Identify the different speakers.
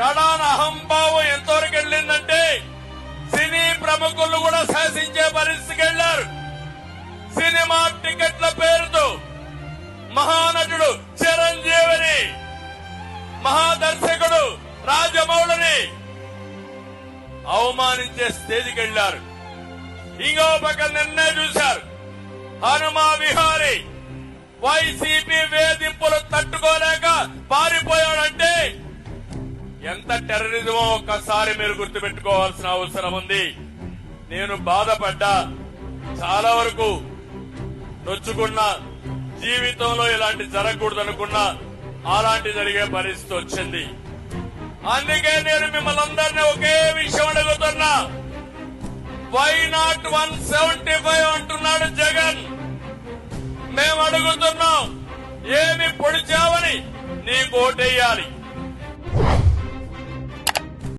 Speaker 1: కడాన అహంభావం ఎంతవరకు వెళ్ళిందంటే సినీ ప్రముఖులు కూడా శాసించే పరిస్థితికి వెళ్ళారు సినిమా టికెట్ల పేరుతో మహానటుడు చిరంజీవిని మహాదర్శకుడు రాజమౌళిని అవమానించే స్టేజ్కి వెళ్ళారు ఇంకో పక్క నిన్నే చూశారు. హనుమా విహారీ వైసీపీ వేధింపులు తట్టు ఎంత టెర్రరిజమో ఒక్కసారి మీరు గుర్తుపెట్టుకోవాల్సిన అవసరం ఉంది. నేను బాధపడ్డా చాలా వరకు నొచ్చుకున్నా జీవితంలో ఇలాంటి జరగకూడదు అనుకున్నా అలాంటి జరిగే పరిస్థితి వచ్చింది. అందుకే నేను మిమ్మల్ని అందరినీ ఒకే విషయం అడుగుతున్నా. Why not one seventy five అంటున్నాడు జగన్. మేము అడుగుతున్నాం ఏమి పొడిచావని నీ ఓటేయాలి.